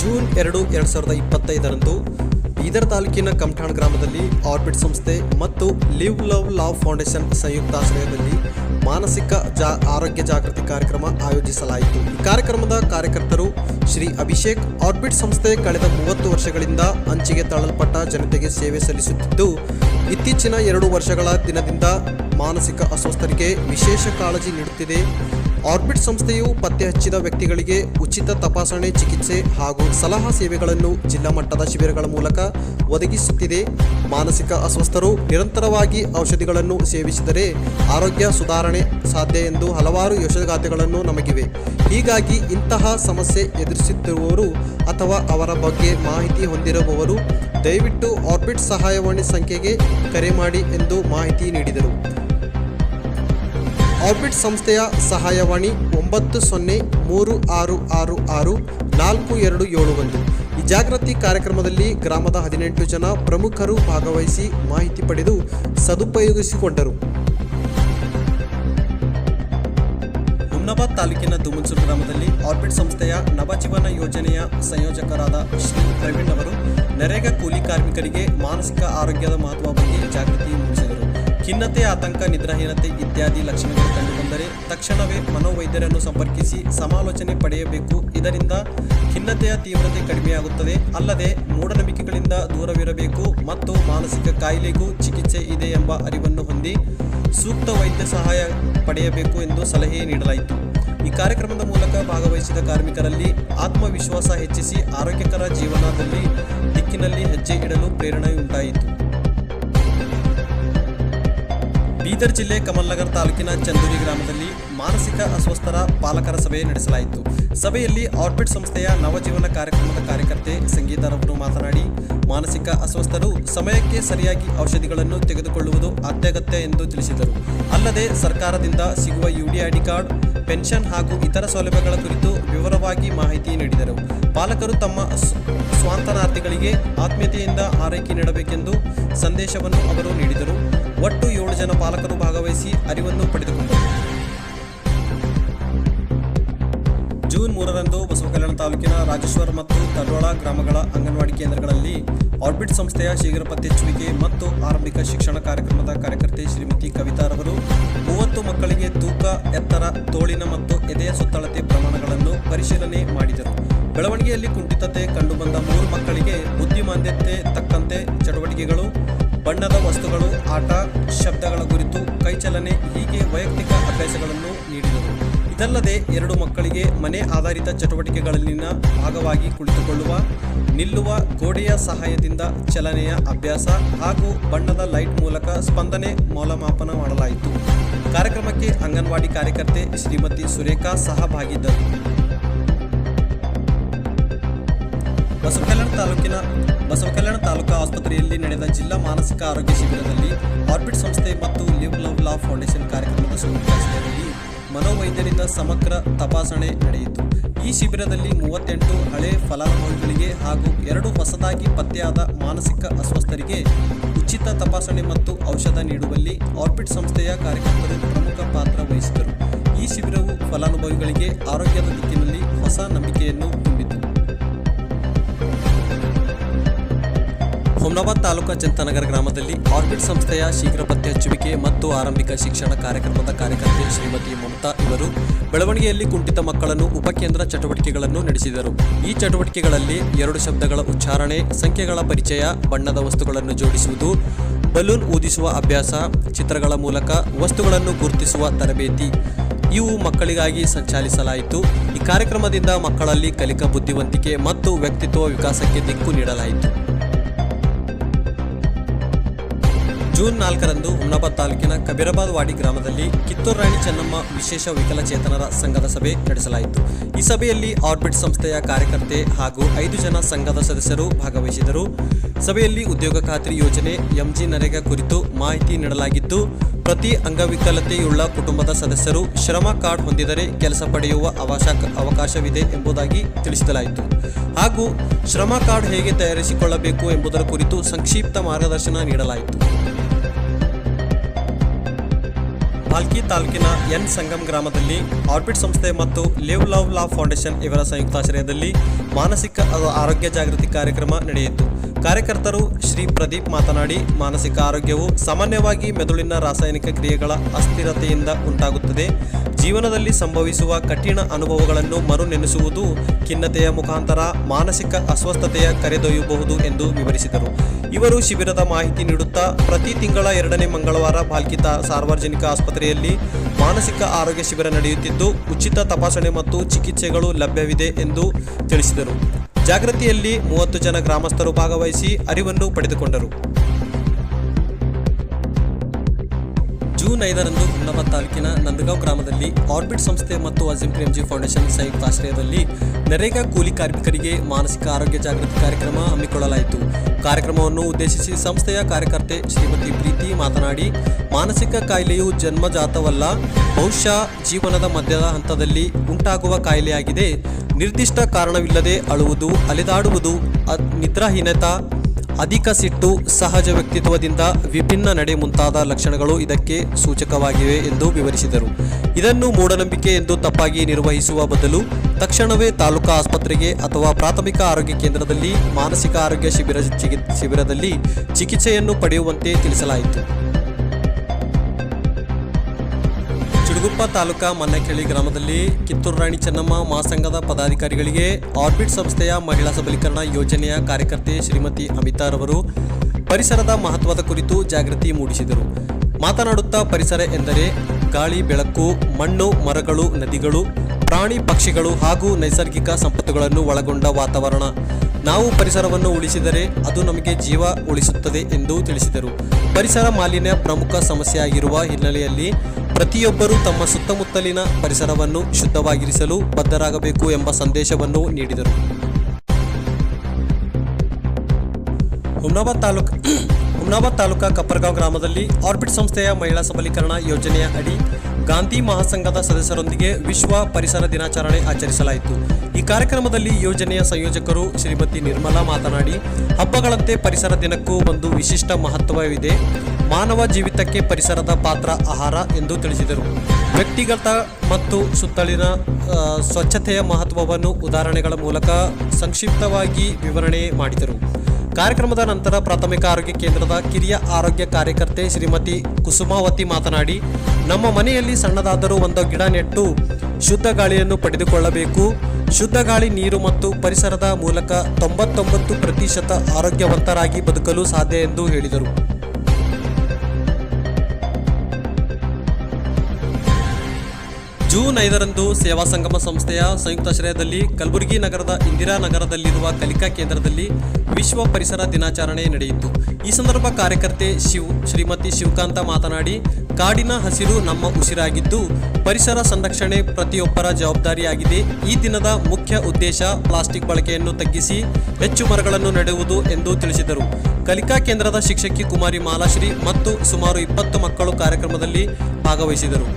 June ಎರಡು ಎರಡು ಸಾವಿರದ ಇಪ್ಪತ್ತೈದರಂದು ಬೀದರ್ ತಾಲೂಕಿನ ಕಮಠಾಣ್ ಗ್ರಾಮದಲ್ಲಿ ಆರ್ಬಿಟ್ ಸಂಸ್ಥೆ ಮತ್ತು ಲಿವ್ ಲವ್ ಲಾವ್ ಫೌಂಡೇಶನ್ ಸಂಯುಕ್ತ ಆಶ್ರಯದಲ್ಲಿ ಮಾನಸಿಕ ಜಾ, ಆರೋಗ್ಯ ಜಾಗೃತಿ ಕಾರ್ಯಕ್ರಮ ಆಯೋಜಿಸಲಾಯಿತು. ಈ ಕಾರ್ಯಕ್ರಮದ ಕಾರ್ಯಕರ್ತರು ಶ್ರೀ ಅಭಿಷೇಕ್. ಆರ್ಬಿಟ್ ಸಂಸ್ಥೆ ಕಳೆದ ಮೂವತ್ತು ವರ್ಷಗಳಿಂದ ಅಂಚಿಗೆ ತಳ್ಳಲ್ಪಟ್ಟ ಜನತೆಗೆ ಸೇವೆ ಸಲ್ಲಿಸುತ್ತಿದ್ದು, ಇತ್ತೀಚಿನ ಎರಡು ವರ್ಷಗಳ ದಿನದಿಂದ ಮಾನಸಿಕ ಅಸ್ವಸ್ಥರಿಗೆ ವಿಶೇಷ ಕಾಳಜಿ ನೀಡುತ್ತಿದೆ. ಆರ್ಬಿಟ್ ಸಂಸ್ಥೆಯು ಪತ್ತೆ ಹಚ್ಚಿದ ವ್ಯಕ್ತಿಗಳಿಗೆ ಉಚಿತ ತಪಾಸಣೆ, ಚಿಕಿತ್ಸೆ ಹಾಗೂ ಸಲಹಾ ಸೇವೆಗಳನ್ನು ಜಿಲ್ಲಾ ಮಟ್ಟದ ಶಿಬಿರಗಳ ಮೂಲಕ ಒದಗಿಸುತ್ತಿದೆ. ಮಾನಸಿಕ ಅಸ್ವಸ್ಥರು ನಿರಂತರವಾಗಿ ಔಷಧಿಗಳನ್ನು ಸೇವಿಸಿದರೆ ಆರೋಗ್ಯ ಸುಧಾರಣೆ ಸಾಧ್ಯ ಎಂದು ಹಲವಾರು ಯಶೋಗಾಥೆಗಳನ್ನು ನಮಗಿವೆ. ಹೀಗಾಗಿ ಇಂತಹ ಸಮಸ್ಯೆ ಎದುರಿಸುತ್ತಿರುವವರು ಅಥವಾ ಅವರ ಬಗ್ಗೆ ಮಾಹಿತಿ ಹೊಂದಿರುವವರು ದಯವಿಟ್ಟು ಆರ್ಬಿಟ್ ಸಹಾಯವಾಣಿ ಸಂಖ್ಯೆಗೆ ಕರೆ ಮಾಡಿ ಎಂದು ಮಾಹಿತಿ ನೀಡಿದರು. ಆರ್ಬಿಟ್ ಸಂಸ್ಥೆಯ ಸಹಾಯವಾಣಿ ಒಂಬತ್ತು ಸೊನ್ನೆ ಮೂರು ಆರು ಆರು ಆರು ನಾಲ್ಕು ಎರಡು ಏಳು ಒಂದು. ಈ ಜಾಗೃತಿ ಕಾರ್ಯಕ್ರಮದಲ್ಲಿ ಗ್ರಾಮದ ಹದಿನೆಂಟು ಜನ ಪ್ರಮುಖರು ಭಾಗವಹಿಸಿ ಮಾಹಿತಿ ಪಡೆದು ಸದುಪಯೋಗಿಸಿಕೊಂಡರು. ಹುಮ್ನಾಬಾದ್ ತಾಲೂಕಿನ ದುಮುನ್ಸೂರು ಗ್ರಾಮದಲ್ಲಿ ಆರ್ಬಿಟ್ ಸಂಸ್ಥೆಯ ನವಜೀವನ ಯೋಜನೆಯ ಸಂಯೋಜಕರಾದ ಶ್ರೀ ಪ್ರವೀಣ್ ಅವರು, ನರೇಗಾ ಕೂಲಿ ಕಾರ್ಮಿಕರಿಗೆ ಮಾನಸಿಕ ಆರೋಗ್ಯದ ಮಹತ್ವ ಬಗ್ಗೆ ಜಾಗೃತಿ ಮೂಡಿಸಿದರು. ಖಿನ್ನತೆ, ಆತಂಕ, ನಿದ್ರಾಹೀನತೆ ಇತ್ಯಾದಿ ಲಕ್ಷಣಗಳು ಕಂಡುಬಂದರೆ ತಕ್ಷಣವೇ ಮನೋವೈದ್ಯರನ್ನು ಸಂಪರ್ಕಿಸಿ ಸಮಾಲೋಚನೆ ಪಡೆಯಬೇಕು. ಇದರಿಂದ ಖಿನ್ನತೆಯ ತೀವ್ರತೆ ಕಡಿಮೆಯಾಗುತ್ತದೆ. ಅಲ್ಲದೆ ಮೂಢನಂಬಿಕೆಗಳಿಂದ ದೂರವಿರಬೇಕು ಮತ್ತು ಮಾನಸಿಕ ಕಾಯಿಲೆಗೂ ಚಿಕಿತ್ಸೆ ಇದೆ ಎಂಬ ಅರಿವನ್ನು ಹೊಂದಿ ಸೂಕ್ತ ವೈದ್ಯ ಸಹಾಯ ಪಡೆಯಬೇಕು ಎಂದು ಸಲಹೆ ನೀಡಲಾಯಿತು. ಈ ಕಾರ್ಯಕ್ರಮದ ಮೂಲಕ ಭಾಗವಹಿಸಿದ ಕಾರ್ಮಿಕರಲ್ಲಿ ಆತ್ಮವಿಶ್ವಾಸ ಹೆಚ್ಚಿಸಿ ಆರೋಗ್ಯಕರ ಜೀವನದಲ್ಲಿ ದಿಕ್ಕಿನಲ್ಲಿ ಹೆಜ್ಜೆ ಇಡಲು ಪ್ರೇರಣೆಯುಂಟಾಯಿತು. ಬೀದರ್ ಜಿಲ್ಲೆ ಕಮಲ್ನಗರ್ ತಾಲೂಕಿನ ಚಂದೂರಿ ಗ್ರಾಮದಲ್ಲಿ ಮಾನಸಿಕ ಅಸ್ವಸ್ಥರ ಪಾಲಕರ ಸಭೆ ನಡೆಸಲಾಯಿತು. ಸಭೆಯಲ್ಲಿ ಆರ್ಬಿಟ್ ಸಂಸ್ಥೆಯ ನವಜೀವನ ಕಾರ್ಯಕ್ರಮದ ಕಾರ್ಯಕರ್ತೆ ಸಂಗೀತರವರು ಮಾತನಾಡಿ, ಮಾನಸಿಕ ಅಸ್ವಸ್ಥರು ಸಮಯಕ್ಕೆ ಸರಿಯಾಗಿ ಔಷಧಿಗಳನ್ನು ತೆಗೆದುಕೊಳ್ಳುವುದು ಅತ್ಯಗತ್ಯ ಎಂದು ತಿಳಿಸಿದರು. ಅಲ್ಲದೆ ಸರ್ಕಾರದಿಂದ ಸಿಗುವ ಯುಡಿಐಡಿ ಕಾರ್ಡ್, ಪೆನ್ಷನ್ ಹಾಗೂ ಇತರ ಸೌಲಭ್ಯಗಳ ಕುರಿತು ವಿವರವಾಗಿ ಮಾಹಿತಿ ನೀಡಿದರು. ಪಾಲಕರು ತಮ್ಮ ಸ್ವಾಂತನಾರ್ಥಿಗಳಿಗೆ ಆತ್ಮೀಯತೆಯಿಂದ ಆರೈಕೆ ನೀಡಬೇಕೆಂದು ಸಂದೇಶವನ್ನು ಅವರು ನೀಡಿದರು. ತಾಲೂಕಿನ ರಾಜೇಶ್ವರ ಮತ್ತು ತಡೋಳ ಗ್ರಾಮಗಳ ಅಂಗನವಾಡಿ ಕೇಂದ್ರಗಳಲ್ಲಿ ಆರ್ಬಿಟ್ ಸಂಸ್ಥೆಯ ಶೀಘ್ರ ಪತ್ತೆಚ್ಚುವಿಕೆ ಮತ್ತು ಆರಂಭಿಕ ಶಿಕ್ಷಣ ಕಾರ್ಯಕ್ರಮದ ಕಾರ್ಯಕರ್ತೆ ಶ್ರೀಮತಿ ಕವಿತಾ ಕವಿತಾರವರು ಮೂವತ್ತು ಮಕ್ಕಳಿಗೆ ತೂಕ, ಎತ್ತರ, ತೋಳಿನ ಮತ್ತು ಎದೆಯ ಸುತ್ತಳತೆ ಪ್ರಮಾಣಗಳನ್ನು ಪರಿಶೀಲನೆ ಮಾಡಿದರು. ಬೆಳವಣಿಗೆಯಲ್ಲಿ ಕುಂಠಿತತೆ ಕಂಡುಬಂದ ಮೂರು ಮಕ್ಕಳಿಗೆ ಬುದ್ಧಿಮಾಂದ್ಯತೆ ತಕ್ಕಂತೆ ಚಟುವಟಿಕೆಗಳು, ಬಣ್ಣದ ವಸ್ತುಗಳು, ಆಟ, ಶಬ್ದಗಳ ಕುರಿತು ಕೈಚಲನೆ ಹೀಗೆ ವೈಯಕ್ತಿಕ ಅಭ್ಯಾಸಗಳನ್ನು ನೀಡಿದರು. ಇದಲ್ಲದೆ ಎರಡು ಮಕ್ಕಳಿಗೆ ಮನೆ ಆಧಾರಿತ ಚಟುವಟಿಕೆಗಳಲ್ಲಿನ ಭಾಗವಾಗಿ ಕುಳಿತುಕೊಳ್ಳುವ, ನಿಲ್ಲುವ ಗೋಡೆಯ ಸಹಾಯದಿಂದ ಚಲನೆಯ ಅಭ್ಯಾಸ ಹಾಗೂ ಬಣ್ಣದ ಲೈಟ್ ಮೂಲಕ ಸ್ಪಂದನೆ ಮೌಲ್ಯಮಾಪನ ಮಾಡಲಾಯಿತು. ಕಾರ್ಯಕ್ರಮಕ್ಕೆ ಅಂಗನವಾಡಿ ಕಾರ್ಯಕರ್ತೆ ಶ್ರೀಮತಿ ಸುರೇಖಾ ಸಹಭಾಗಿದ್ದರು. ಬಸವಕಲ್ಯಾಣ ತಾಲೂಕಿನ, ಬಸವಕಲ್ಯಾಣ ತಾಲೂಕಾ ಆಸ್ಪತ್ರೆಯಲ್ಲಿ ನಡೆದ ಜಿಲ್ಲಾ ಮಾನಸಿಕ ಆರೋಗ್ಯ ಶಿಬಿರದಲ್ಲಿ ಆರ್ಬಿಟ್ ಸಂಸ್ಥೆ ಮತ್ತು ಲಿವ್ ಲವ್ ಲಾ ಫೌಂಡೇಶನ್ ಕಾರ್ಯಕ್ರಮದ ಸಂಯುಕ್ತಾಶ್ರಯದಲ್ಲಿ ಮನೋವೈದ್ಯರಿಂದ ಸಮಗ್ರ ತಪಾಸಣೆ ನಡೆಯಿತು. ಈ ಶಿಬಿರದಲ್ಲಿ ಮೂವತ್ತೆಂಟು ಹಳೆ ಫಲಾನುಭವಿಗಳಿಗೆ ಹಾಗೂ ಎರಡು ಹೊಸದಾಗಿ ಪತ್ತೆಯಾದ ಮಾನಸಿಕ ಅಸ್ವಸ್ಥರಿಗೆ ಉಚಿತ ತಪಾಸಣೆ ಮತ್ತು ಔಷಧ ನೀಡುವಲ್ಲಿ ಆರ್ಬಿಟ್ ಸಂಸ್ಥೆಯ ಕಾರ್ಯಕರ್ತರು ಪ್ರಮುಖ ಪಾತ್ರ ವಹಿಸಿದರು. ಈ ಶಿಬಿರವು ಫಲಾನುಭವಿಗಳಿಗೆ ಆರೋಗ್ಯದ ದಿಕ್ಕಿನಲ್ಲಿ ಹೊಸ ನಂಬಿಕೆಯನ್ನು ತುಂಬಿತು. ಹುಮ್ನಾಬಾದ್ ತಾಲೂಕಾ ಚಿಂತಾನಗರ ಗ್ರಾಮದಲ್ಲಿ ಆರ್ಬಿಟ್ ಸಂಸ್ಥೆಯ ಶೀಘ್ರ ಪತ್ತೆ ಹಚ್ಚುವಿಕೆ ಮತ್ತು ಆರಂಭಿಕ ಶಿಕ್ಷಣ ಕಾರ್ಯಕ್ರಮದ ಕಾರ್ಯಕರ್ತೆ ಶ್ರೀಮತಿ ಮಮತಾ ಇವರು ಬೆಳವಣಿಗೆಯಲ್ಲಿ ಕುಂಠಿತ ಮಕ್ಕಳನ್ನು ಉಪಕೇಂದ್ರ ಚಟುವಟಿಕೆಗಳನ್ನು ನಡೆಸಿದರು. ಈ ಚಟುವಟಿಕೆಗಳಲ್ಲಿ ಎರಡು ಶಬ್ದಗಳ ಉಚ್ಚಾರಣೆ, ಸಂಖ್ಯೆಗಳ ಪರಿಚಯ, ಬಣ್ಣದ ವಸ್ತುಗಳನ್ನು ಜೋಡಿಸುವುದು, ಬಲೂನ್ ಊದಿಸುವ ಅಭ್ಯಾಸ, ಚಿತ್ರಗಳ ಮೂಲಕ ವಸ್ತುಗಳನ್ನು ಗುರುತಿಸುವ ತರಬೇತಿ ಇವು ಮಕ್ಕಳಿಗಾಗಿ ಸಂಚಾಲಿಸಲಾಯಿತು. ಈ ಕಾರ್ಯಕ್ರಮದಿಂದ ಮಕ್ಕಳಲ್ಲಿ ಕಲಿಕಾ ಬುದ್ಧಿವಂತಿಕೆ ಮತ್ತು ವ್ಯಕ್ತಿತ್ವ ವಿಕಾಸಕ್ಕೆ ದಿಕ್ಕು ನೀಡಲಾಯಿತು. ಜೂನ್ ನಾಲ್ಕರಂದು ಹುಮ್ನಾಬಾದ್ ತಾಲೂಕಿನ ಕಬೀರಾಬಾದ್ ವಾಡಿ ಗ್ರಾಮದಲ್ಲಿ ಕಿತ್ತೂರು ರಾಣಿ ಚೆನ್ನಮ್ಮ ವಿಶೇಷ ವಿಕಲಚೇತನರ ಸಂಘದ ಸಭೆ ನಡೆಸಲಾಯಿತು. ಈ ಸಭೆಯಲ್ಲಿ ಆರ್ಬಿಟ್ ಸಂಸ್ಥೆಯ ಕಾರ್ಯಕರ್ತೆ ಹಾಗೂ ಐದು ಜನ ಸಂಘದ ಸದಸ್ಯರು ಭಾಗವಹಿಸಿದರು. ಸಭೆಯಲ್ಲಿ ಉದ್ಯೋಗ ಖಾತ್ರಿ ಯೋಜನೆ ಎಂಜಿ ನರೇಗಾ ಕುರಿತು ಮಾಹಿತಿ ನೀಡಲಾಗಿದ್ದು ಪ್ರತಿ ಅಂಗವಿಕಲತೆಯುಳ್ಳ ಕುಟುಂಬದ ಸದಸ್ಯರು ಶ್ರಮ ಕಾರ್ಡ್ ಹೊಂದಿದರೆ ಕೆಲಸ ಪಡೆಯುವ ಅವಕಾಶ ಅವಕಾಶವಿದೆ ಎಂಬುದಾಗಿ ತಿಳಿಸಲಾಯಿತು. ಹಾಗೂ ಶ್ರಮ ಕಾರ್ಡ್ ಹೇಗೆ ತಯಾರಿಸಿಕೊಳ್ಳಬೇಕು ಎಂಬುದರ ಕುರಿತು ಸಂಕ್ಷಿಪ್ತ ಮಾರ್ಗದರ್ಶನ ನೀಡಲಾಯಿತು. ಭಾಲ್ಕಿ ತಾಲೂಕಿನ ಎನ್ ಸಂಗಮ್ ಗ್ರಾಮದಲ್ಲಿ ಆರ್ಬಿಟ್ ಸಂಸ್ಥೆ ಮತ್ತು ಲಿವ್ ಲವ್ ಲಾ ಫೌಂಡೇಶನ್ ಇವರ ಸಂಯುಕ್ತಾಶ್ರಯದಲ್ಲಿ ಮಾನಸಿಕ ಆರೋಗ್ಯ ಜಾಗೃತಿ ಕಾರ್ಯಕ್ರಮ ನಡೆಯಿತು. ಕಾರ್ಯಕರ್ತರು ಶ್ರೀ ಪ್ರದೀಪ್ ಮಾತನಾಡಿ, ಮಾನಸಿಕ ಆರೋಗ್ಯವು ಸಾಮಾನ್ಯವಾಗಿ ಮೆದುಳಿನ ರಾಸಾಯನಿಕ ಕ್ರಿಯೆಗಳ ಅಸ್ಥಿರತೆಯಿಂದ ಉಂಟಾಗುತ್ತದೆ. ಜೀವನದಲ್ಲಿ ಸಂಭವಿಸುವ ಕಠಿಣ ಅನುಭವಗಳನ್ನು ಮರುನೆನೆಸುವುದು ಖಿನ್ನತೆಯ ಮುಖಾಂತರ ಮಾನಸಿಕ ಅಸ್ವಸ್ಥತೆಯ ಕರೆದೊಯ್ಯಬಹುದು ಎಂದು ವಿವರಿಸಿದರು. ಇವರು ಶಿಬಿರದ ಮಾಹಿತಿ ನೀಡುತ್ತಾ ಪ್ರತಿ ತಿಂಗಳ ಎರಡನೇ ಮಂಗಳವಾರ ಭಾಲ್ಕಿತ ಸಾರ್ವಜನಿಕ ಆಸ್ಪತ್ರೆಯಲ್ಲಿ ಮಾನಸಿಕ ಆರೋಗ್ಯ ಶಿಬಿರ ನಡೆಯುತ್ತಿದ್ದು, ಉಚಿತ ತಪಾಸಣೆ ಮತ್ತು ಚಿಕಿತ್ಸೆಗಳು ಲಭ್ಯವಿದೆ ಎಂದು ತಿಳಿಸಿದರು. ಜಾಗೃತಿಯಲ್ಲಿ ಮೂವತ್ತು ಜನ ಗ್ರಾಮಸ್ಥರು ಭಾಗವಹಿಸಿ ಅರಿವನ್ನು ಪಡೆದುಕೊಂಡರು. ಜೂನ್ ಐದರಂದು ಹುಮ್ನಾಬಾದ್ ತಾಲೂಕಿನ ನಂದಗಾಂವ್ ಗ್ರಾಮದಲ್ಲಿ ಆರ್ಬಿಟ್ ಸಂಸ್ಥೆ ಮತ್ತು ಅಜಿಂ ಪ್ರೇಮ್ಜಿ ಫೌಂಡೇಶನ್ ಸಂಯುಕ್ತ ಆಶ್ರಯದಲ್ಲಿ ನರೇಗಾ ಕೂಲಿ ಕಾರ್ಮಿಕರಿಗೆ ಮಾನಸಿಕ ಆರೋಗ್ಯ ಜಾಗೃತಿ ಕಾರ್ಯಕ್ರಮ ಹಮ್ಮಿಕೊಳ್ಳಲಾಯಿತು. ಕಾರ್ಯಕ್ರಮವನ್ನು ಉದ್ದೇಶಿಸಿ ಸಂಸ್ಥೆಯ ಕಾರ್ಯಕರ್ತೆ ಶ್ರೀಮತಿ ಪ್ರೀತಿ ಮಾತನಾಡಿ, ಮಾನಸಿಕ ಕಾಯಿಲೆಯು ಜನ್ಮಜಾತವಲ್ಲ, ಬಹುಶಃ ಜೀವನದ ಮಧ್ಯದ ಹಂತದಲ್ಲಿ ಉಂಟಾಗುವ ಕಾಯಿಲೆಯಾಗಿದೆ. ನಿರ್ದಿಷ್ಟ ಕಾರಣವಿಲ್ಲದೆ ಅಳುವುದು, ಅಲೆದಾಡುವುದು ನಿದ್ರಾಹೀನತ ಅಧಿಕ ಸಿಟ್ಟು ಸಹಜ ವ್ಯಕ್ತಿತ್ವದಿಂದ ವಿಭಿನ್ನ ನಡೆ ಮುಂತಾದ ಲಕ್ಷಣಗಳು ಇದಕ್ಕೆ ಸೂಚಕವಾಗಿವೆ ಎಂದು ವಿವರಿಸಿದರು. ಇದನ್ನು ಮೂಢನಂಬಿಕೆ ಎಂದು ತಪ್ಪಾಗಿ ನಿರ್ವಹಿಸುವ ಬದಲು ತಕ್ಷಣವೇ ತಾಲೂಕಾ ಆಸ್ಪತ್ರೆಗೆ ಅಥವಾ ಪ್ರಾಥಮಿಕ ಆರೋಗ್ಯ ಕೇಂದ್ರದಲ್ಲಿ ಮಾನಸಿಕ ಆರೋಗ್ಯ ಶಿಬಿರ ಶಿಬಿರದಲ್ಲಿ ಚಿಕಿತ್ಸೆಯನ್ನು ಪಡೆಯುವಂತೆ ತಿಳಿಸಲಾಯಿತು. ಚಿಡುಗುಪ್ಪ ತಾಲೂಕಾ ಮನ್ನಕೆಳಿ ಗ್ರಾಮದಲ್ಲಿ ಕಿತ್ತೂರು ರಾಣಿ ಚೆನ್ನಮ್ಮ ಮಹಾಸಂಘದ ಪದಾಧಿಕಾರಿಗಳಿಗೆ ಆರ್ಬಿಟ್ ಸಂಸ್ಥೆಯ ಮಹಿಳಾ ಸಬಲೀಕರಣ ಯೋಜನೆಯ ಕಾರ್ಯಕರ್ತೆ ಶ್ರೀಮತಿ ಅಮಿತಾರವರು ಪರಿಸರದ ಮಹತ್ವದ ಕುರಿತು ಜಾಗೃತಿ ಮೂಡಿಸಿದರು. ಮಾತನಾಡುತ್ತಾ ಪರಿಸರ ಎಂದರೆ ಗಾಳಿ, ಬೆಳಕು, ಮಣ್ಣು, ಮರಗಳು, ನದಿಗಳು, ಪ್ರಾಣಿ ಪಕ್ಷಿಗಳು ಹಾಗೂ ನೈಸರ್ಗಿಕ ಸಂಪತ್ತುಗಳನ್ನು ಒಳಗೊಂಡ ವಾತಾವರಣ. ನಾವು ಪರಿಸರವನ್ನು ಉಳಿಸಿದರೆ ಅದು ನಮಗೆ ಜೀವ ಉಳಿಸುತ್ತದೆ ಎಂದು ತಿಳಿಸಿದರು. ಪರಿಸರ ಮಾಲಿನ್ಯ ಪ್ರಮುಖ ಸಮಸ್ಯೆಯಾಗಿರುವ ಹಿನ್ನೆಲೆಯಲ್ಲಿ ಪ್ರತಿಯೊಬ್ಬರೂ ತಮ್ಮ ಸುತ್ತಮುತ್ತಲಿನ ಪರಿಸರವನ್ನು ಶುದ್ಧವಾಗಿರಿಸಲು ಬದ್ಧರಾಗಬೇಕು ಎಂಬ ಸಂದೇಶವನ್ನು ನೀಡಿದರು. ಹುಮ್ನಾಬಾದ್ ತಾಲೂಕು, ಹುಮ್ನಾಬಾದ್ ತಾಲೂಕಾ ಕಪ್ಪರ್ಗಾಂವ್ ಗ್ರಾಮದಲ್ಲಿ ಆರ್ಬಿಟ್ ಸಂಸ್ಥೆಯ ಮಹಿಳಾ ಸಬಲೀಕರಣ ಯೋಜನೆಯ ಅಡಿ ಗಾಂಧಿ ಮಹಾಸಂಘದ ಸದಸ್ಯರೊಂದಿಗೆ ವಿಶ್ವ ಪರಿಸರ ದಿನಾಚರಣೆ ಆಚರಿಸಲಾಯಿತು. ಈ ಕಾರ್ಯಕ್ರಮದಲ್ಲಿ ಯೋಜನೆಯ ಸಂಯೋಜಕರು ಶ್ರೀಮತಿ ನಿರ್ಮಲಾ ಮಾತನಾಡಿ, ಹಬ್ಬಗಳಂತೆ ಪರಿಸರ ದಿನಕ್ಕೂ ಒಂದು ವಿಶಿಷ್ಟ ಮಹತ್ವವಿದೆ. ಮಾನವ ಜೀವಿತಕ್ಕೆ ಪರಿಸರದ ಪಾತ್ರ ಆಹಾರ ಎಂದು ತಿಳಿಸಿದರು. ವ್ಯಕ್ತಿಗತ ಮತ್ತು ಸುತ್ತಲಿನ ಸ್ವಚ್ಛತೆಯ ಮಹತ್ವವನ್ನು ಉದಾಹರಣೆಗಳ ಮೂಲಕ ಸಂಕ್ಷಿಪ್ತವಾಗಿ ವಿವರಣೆ ಮಾಡಿದರು. ಕಾರ್ಯಕ್ರಮದ ನಂತರ ಪ್ರಾಥಮಿಕ ಆರೋಗ್ಯ ಕೇಂದ್ರದ ಕಿರಿಯ ಆರೋಗ್ಯ ಕಾರ್ಯಕರ್ತೆ ಶ್ರೀಮತಿ ಕುಸುಮಾವತಿ ಮಾತನಾಡಿ, ನಮ್ಮ ಮನೆಯಲ್ಲಿ ಸಣ್ಣದಾದರೂ ಒಂದು ಗಿಡ ನೆಟ್ಟು ಶುದ್ಧ ಗಾಳಿಯನ್ನು ಪಡೆದುಕೊಳ್ಳಬೇಕು. ಶುದ್ಧ ಗಾಳಿ, ನೀರು ಮತ್ತು ಪರಿಸರದ ಮೂಲಕ ತೊಂಬತ್ತೊಂಬತ್ತು ಪ್ರತಿಶತ ಆರೋಗ್ಯವಂತರಾಗಿ ಬದುಕಲು ಸಾಧ್ಯ ಎಂದು ಹೇಳಿದರು. ಜೂನ್ ಐದರಂದು ಸೇವಾ ಸಂಗಮ ಸಂಸ್ಥೆಯ ಸಂಯುಕ್ತಾಶ್ರಯದಲ್ಲಿ ಕಲಬುರಗಿ ನಗರದ ಇಂದಿರಾ ನಗರದಲ್ಲಿರುವ ಕಲಿಕಾ ಕೇಂದ್ರದಲ್ಲಿ ವಿಶ್ವ ಪರಿಸರ ದಿನಾಚರಣೆ ನಡೆಯಿತು. ಈ ಸಂದರ್ಭ ಕಾರ್ಯಕರ್ತೆ ಶಿವ್, ಶ್ರೀಮತಿ ಶಿವಕಾಂತ ಮಾತನಾಡಿ, ಕಾಡಿನ ಹಸಿರು ನಮ್ಮ ಉಸಿರಾಗಿದ್ದು, ಪರಿಸರ ಸಂರಕ್ಷಣೆ ಪ್ರತಿಯೊಬ್ಬರ ಜವಾಬ್ದಾರಿಯಾಗಿದೆ. ಈ ದಿನದ ಮುಖ್ಯ ಉದ್ದೇಶ ಪ್ಲಾಸ್ಟಿಕ್ ಬಳಕೆಯನ್ನು ತಗ್ಗಿಸಿ ಹೆಚ್ಚು ಮರಗಳನ್ನು ನೆಡುವುದು ಎಂದು ತಿಳಿಸಿದರು. ಕಲಿಕಾ ಕೇಂದ್ರದ ಶಿಕ್ಷಕಿ ಕುಮಾರಿ ಮಾಲಾಶ್ರೀ ಮತ್ತು ಸುಮಾರು ಇಪ್ಪತ್ತು ಮಕ್ಕಳು ಕಾರ್ಯಕ್ರಮದಲ್ಲಿ ಭಾಗವಹಿಸಿದರು.